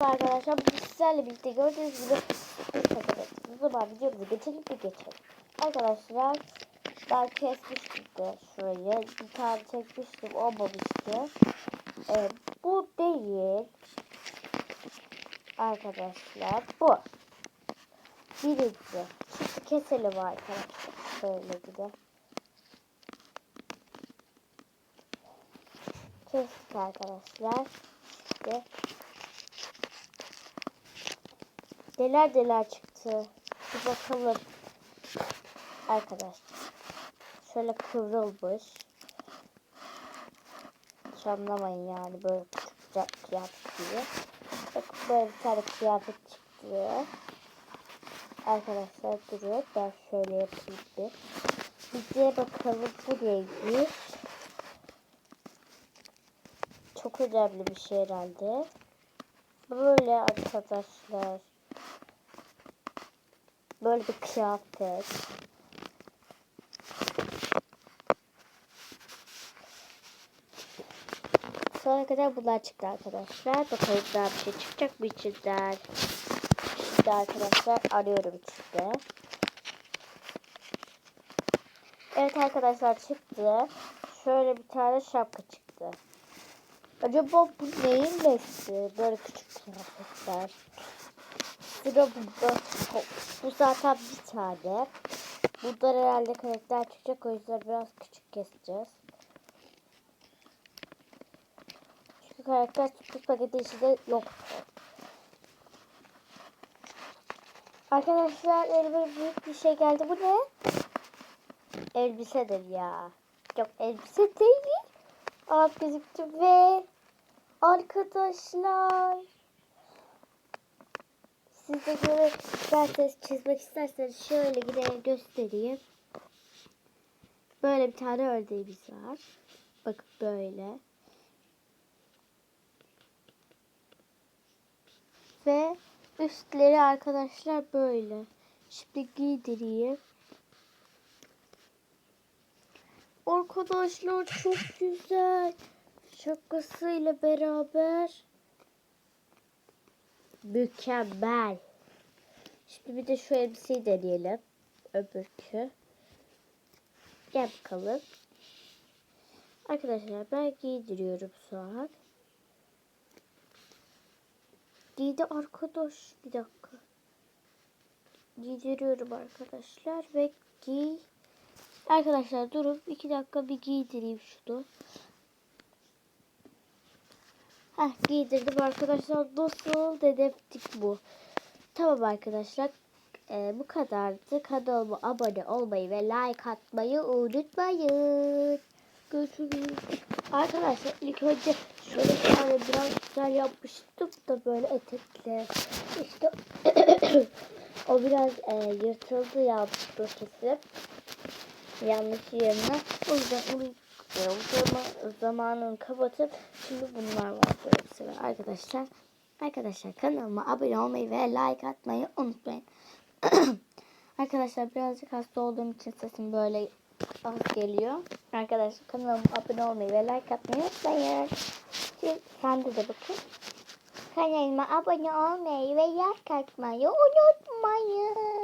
Arkadaşlar bugün sizlerle birlikte gördüğünüz gibi o zaman videomuza geçelim bir geçelim. Arkadaşlar ben kesmiştim de şurayı bir tane çekmiştim olmamıştı. Ee, bu değil. Arkadaşlar bu. Birinci. Şimdi keselim arkadaşlar. Şöyle bir de. Kestik arkadaşlar. İşte Neler neler çıktı. Bir bakalım. Arkadaşlar. Şöyle kıvrılmış. Hiç anlamayın yani böyle küçük kıyafet gibi. Bakın böyle bir tane kıyafet çıktı. Arkadaşlar duruyor. Ben şöyle yapayım bir. De bakalım bu neymiş. Çok önemli bir şey herhalde. Böyle arkadaşlar. Böyle bir kıyafet. Sonra kadar bunlar çıktı arkadaşlar. Bakalım daha bir şey çıkacak mı içinden. Şimdi arkadaşlar arıyorum içinde. Evet arkadaşlar çıktı. Şöyle bir tane şapka çıktı. Acaba bu neyin nesi? Böyle küçük kıyafetler. Sıra burada. Zaten bir tane. Burada herhalde karakter çıkacak. O yüzden biraz küçük keseceğiz. Çünkü karakter sürpriz paketi içinde yok. Arkadaşlar elime büyük bir şey geldi. Bu ne? Elbisedir ya. Yok elbise değil. Alt gözüktü ve arkadaşlar siz de böyle isterseniz çizmek isterseniz şöyle yine göstereyim. Böyle bir tane ördeğimiz var. Bakın böyle. Ve üstleri arkadaşlar böyle. Şimdi giydireyim. Arkadaşlar çok güzel. Şapkasıyla beraber mükemmel. Şimdi bir de şu elbiseyi deneyelim. Öbürkü. Gel bakalım. Arkadaşlar ben giydiriyorum şu an. Giydi arkadaş. Bir dakika. Giydiriyorum arkadaşlar ve giy. Arkadaşlar durun. iki dakika bir giydireyim şunu. Heh giydirdim arkadaşlar. Nasıl dedektif bu. Tamam arkadaşlar. Ee, bu kadardı. Kanalıma abone olmayı ve like atmayı unutmayın. Görüşürüz. Arkadaşlar ilk önce şöyle bir tane biraz güzel yapmıştım da böyle etekle. İşte o biraz e, yırtıldı ya bu kesim. Yanlış yerine. O yüzden onu e, zaman, zamanını kapatıp şimdi bunlar var böyle bir sefer arkadaşlar. Arkadaşlar kanalıma abone olmayı ve like atmayı unutmayın. arkadaşlar birazcık hasta olduğum için sesim böyle az geliyor. Arkadaşlar kanalıma abone olmayı ve like atmayı unutmayın. Sen de de bakın. Kanalıma abone olmayı ve like atmayı unutmayın.